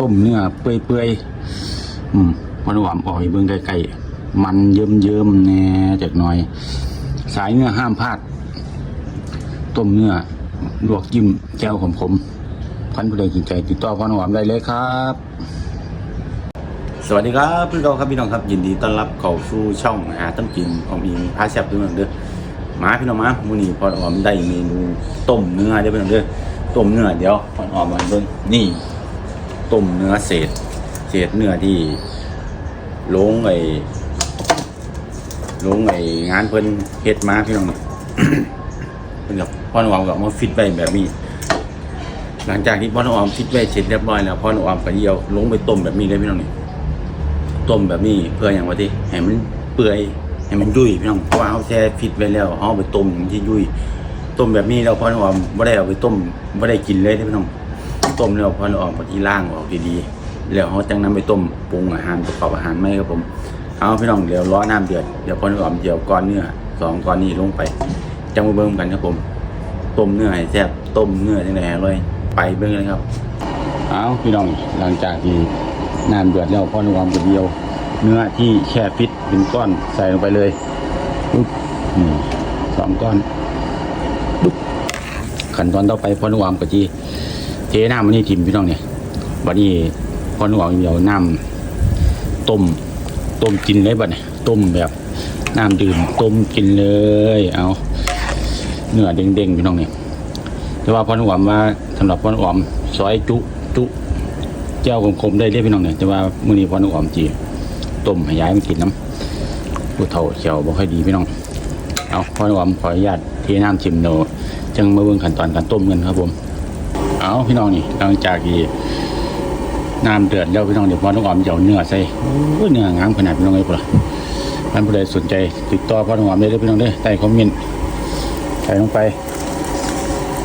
ต้มเนื้อเปื่อยๆอืมมันหวานออกเบิ่งใกล้ๆมันเยิ้มๆแหน่จากหน่อย สายเนื้อห้ามพลาด ต้มเนื้อลวกจิ้มแก้วขมๆพันผู้ใดสนใจติดต่อพ่อหวานได้เลยครับ สวัสดีครับพี่น้องครับพี่น้องครับ ยินดีต้อนรับเข้าสู่ช่องหาต้มกินออมอิงพาแซ่บด้วยเด้อมาพี่น้องมามื้อนี้พอออมได้เมนูต้มเนื้อเด้อพี่น้องเด้อต้มเนื้อเดี๋ยวพอออมมาเบิ่งนี่ ต้มเนื้อเศษ เศษเนื้อที่ลงไอ้ลงไอ้งานเพิ่นเฮ็ดมาพี่น้องเพิ่นกับพ่อหอมก็เอามาฟิตไว้แบบนี้ หลังจากที่พ่อหอมฟิตไว้เสร็จเรียบร้อยแล้วพ่อหอมก็เดียวลงไปต้มแบบนี้เลยพี่น้องนี่ต้มแบบนี้เพื่ออย่างว่าที่ให้มันเปื่อยให้มันยุ่ยพี่น้องเพราะว่าเขาแช่ฟิตไว้แล้วเขาเอาไปต้มอย่างที่ยุ่ยต้มแบบนี้เราพอเราไม่ได้เอาไปต้มไม่ได้กินเลยพี่น้อง ต้มแล้วพอเราออกมาที่ล่างออกดีๆแล้วเขาจังนั้นไปต้มปรุงอาหารประกอบอาหารไหมครับผมเอาพี่น้องเดี๋ยวร้อน้ำเดือดเดี๋ยวพอเราออกเดี๋ยวก้อนเนื้อสองก้อนนี้ลงไปจังมาเบิ่มกันครับผมต้มเนื้อให้แซ่บต้มเนื้อจังไดอร่อยไปเบิ่งเลยครับเอาพี่น้องหลังจากที่น้ำเดือดแล้วพอรวมกับเดียว เนื้อที่แช่ฟิตเป็นก้อนใส่ลงไปเลยปุ๊บนี่สองก้อนปุ๊บขั้นตอนต่อไปพอรวมกับจี เทน้ำมันนี่ทิมพี่น้องเนี่ยวันนี้พอรวมเดียวน้ำต้มต้มกินเลยบัดเนี่ยต้มแบบน้ำดื่มต้มกินเลยเอาเนื้อเด้งๆพี่น้องเนี่ยแต่ว่าพอรวมว่าสำหรับพอรวมซอยจุจุเจ้าคมๆได้เรียกพี่น้องเนี่ยแต่ว่ามื้อนี้พอนุ่ออมจีต้มให้ยายมันกินน้ำผู้เฒ่าเขียวบ่ค่อยดีพี่น้องเอาพอนุ่ออมขออนุญาตเทน้ำชิมโนจังมาเบิ่งขั้นตอนการต้มกันครับผม เอาพี่น้องนี่หลังจากที่น้ำเดือดแล้วพี่น้องเดี๋ยวพอนุ่ออมจะเอาเนื้อใส่โอ้ยเนื้องามขนาดพี่น้องเลยพุ่นล่ะท่านผู้ใดสนใจติดต่อพอนุ่ออมได้เลยพี่น้องเด้อใต้คอมเมนต์ใส่ลงไป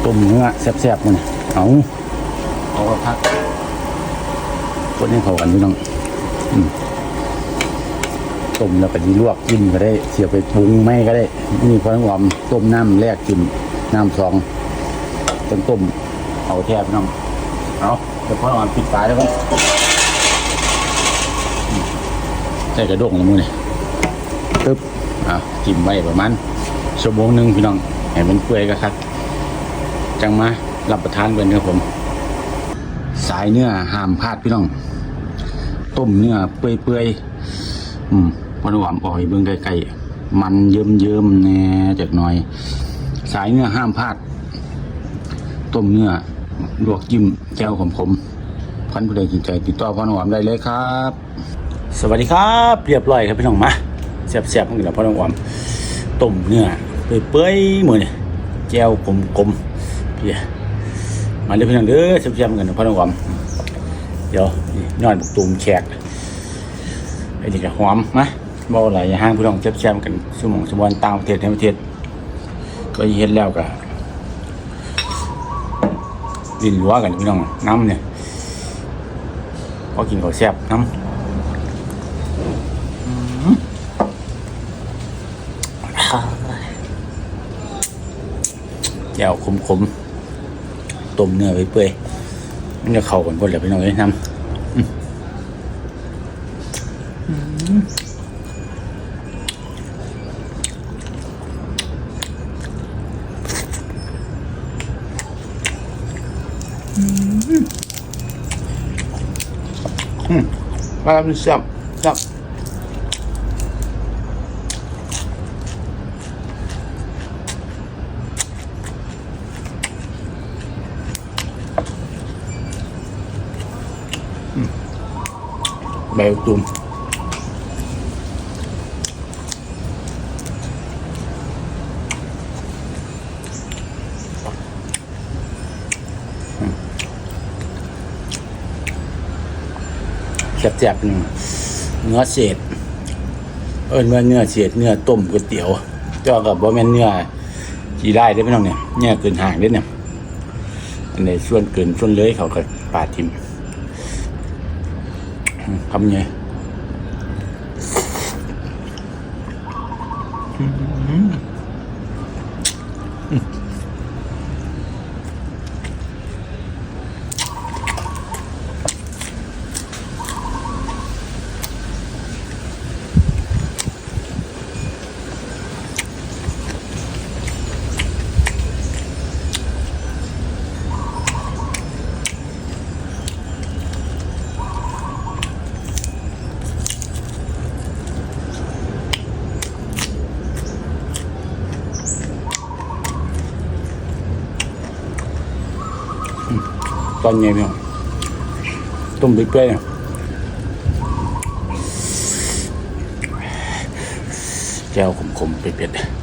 ต้มเนื้อแซ่บๆมันเอาเอาก็พักคนให้เขากันพี่น้องอืมต้มแล้วก็ดีลวกกินก็ได้เสียบไปปรุงไม่ก็ได้นี่พอหอมต้มน้ำแรกกินน้ำสองต้นต้ม เอาแทบพี่น้องเอาเดี๋ยวพอหอมปิดฝาแล้วกันใส่กระด้งลงมือนี่ตึ๊บอะจิ้มไว้ประมาณชั่วโมงหนึ่งพี่น้องให้มันเปื่อยก็คักจังมารับประทานเป็นครับผม สายเนื้อห้ามพลาดพี่น้อง ต้มเนื้อเปื่อยๆอืมวันหวานอ่อยเบิ่งไกลๆมันเยิ้มๆแหน่จากหน่อย สายเนื้อห้ามพลาด ต้มเนื้อ ลวกจิ้มแก้วขมๆพันผู้ใดสนใจติดต่อพ่อหวานได้เลยครับ สวัสดีครับ เรียบร้อยครับพี่น้องมาแซ่บๆกันแล้วพ่อหวานต้มเนื้อเปื่อยๆมือเนี่ยแก้วกลมเพียมาเลยพี่น้องเด้อเชื่อมๆกันนะพ่อนหอมเดี๋ยวนี่นอนบุกตูมแขกไอ้นี่ก็หอมนะบ่หลายห้างพี่น้องเชื่อมๆกันสมองสมวันต่างประเทศในประเทศก็เฮ็ดแล้วก็ ดินรัวกันพี่น้องน้ำเนี่ยพอกินข้าแซ่บน้ำแจ่วขมๆต้มเนื้อไปเปื่อยมันจะเข้ากันหมดเลยพี่น้องเอ้ยน้ำอืมอืมอื มมาแล้วมัน แซ่บๆหนึ่งเนื้อเศษ เออเนื้อเนื้อเศษเนื้อต้มก๋วยเตี๋ยวเจ้ากับบ่แม่นเนื้อจีได้ได้อพี่น้องเนี่ยเนื้อเกินห่างเด้เนี่ยอันในส่วนเกินส่วนเลยเขาก็ปาดทิมทำไง ตอนเย็นเนี่ยต้มเปื่อยๆเนี่ยแจ่วขมๆเผ็ดๆ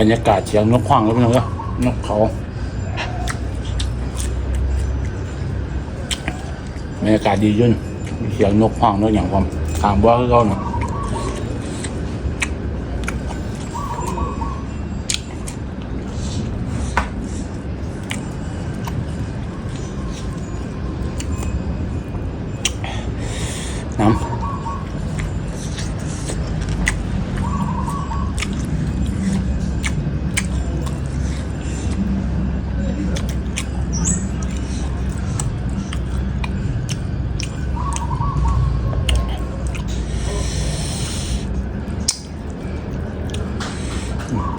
บรรยากาศเสียงนกขวางแล้วพี่น้องก็นกเขาบรรยากาศดียุ่นเสียงนกขวางนกอย่างความถามว่าคือเขาเนาะ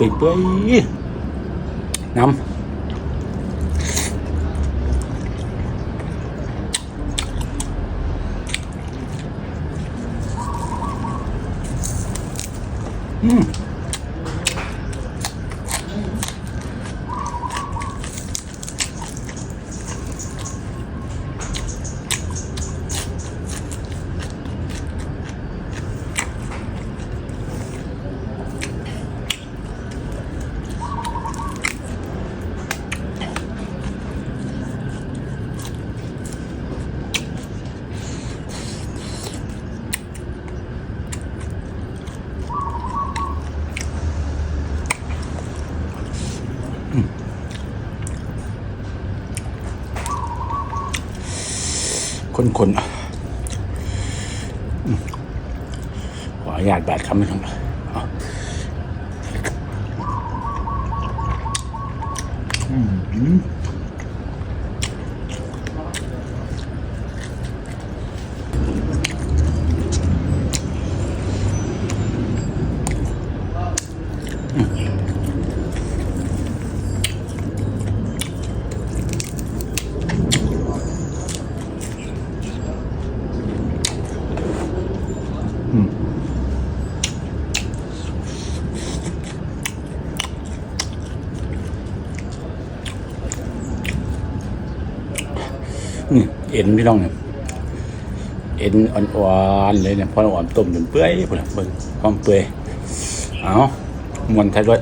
เปื่อยเปื่อยน้ำอืม คนคนๆขออนุญาตบาดคำไม่ทำเอาอืม นี่เอ็นพี่น้องเนี่ยเอ็นอ่อนๆเลยเนี่ยพออ่อนต้มจนเปื่อยพุ่นน่ะเบิ่งความเปื่อยเอามวนไทยด้วย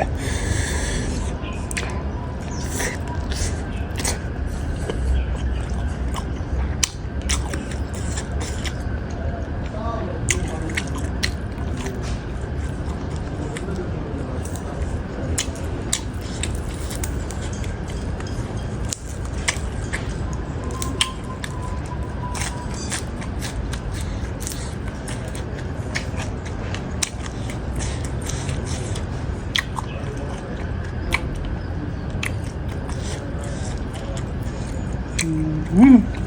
แ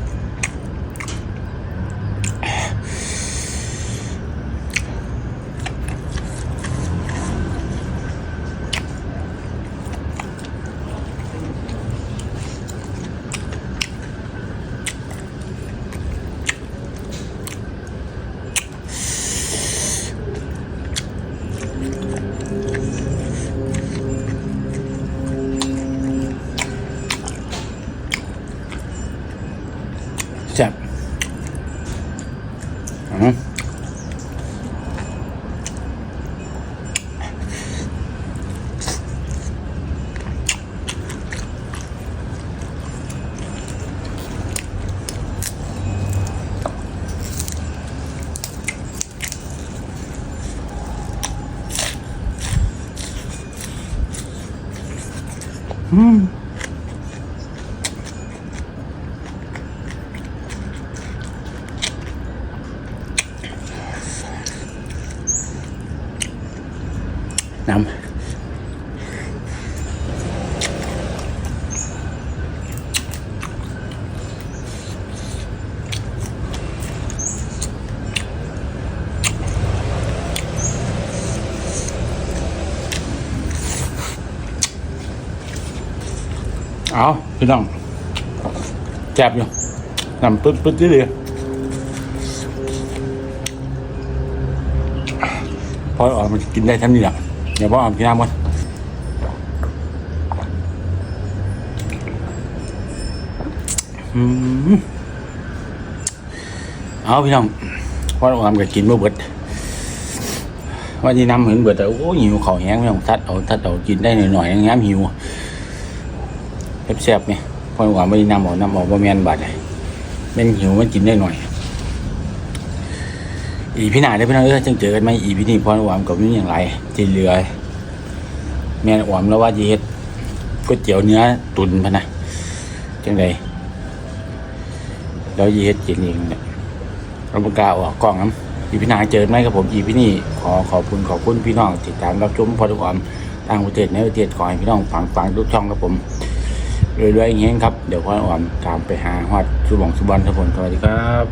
อืม เอาพี่น้องแจบอยู่นำปึ๊ดปึ๊ดเลยวพอออกมันกินได้ทั้งนี้แหละเดี๋ยวพ่อออกกินน้ำก่อนอืมเอาพี่น้องพ่อออกก็กินบ่อเบิดว่าที่น้ำเห็นเบิดแต่โอ้หิวเข่าแห้งไม่ต้องทัดเอาทัดเอากินได้หน่อยๆอย่างงี้หิว แซ่บๆเนี่ยพอหว่าไม่นำออกนำออกว่แมนบาดเลยแม่นหิวมันกินได้หน่อย อีพี่หนาได้พี่น้องเอ้ยจังเจอกันไหมอีพี่นี่พอหวามกับนี่อย่างไรจีเหลือแม่นหวามแล้วว่าจะเฮ็ดก๋วยเตี๋ยวเนื้อตุนพะนะจังใดแล้วยีเฮ็ดกินเองเนี่ยราประกล้าออกกล้องน้ำอีพี่นาเจอไหมครับผมอีพี่นี่ขอขอบคุณขอบคุณพี่น้องติดตามรับชมพอหวามต่างประเทศในประเทศขอให้พี่น้องฟังฟังทุกช่องครับผม รื่อยๆอย่างเงี้ยครับ เดี๋ยวพ่ออ่อนตามไปหาฮอดสุบองสุบันทุกคนสวัสดีครับ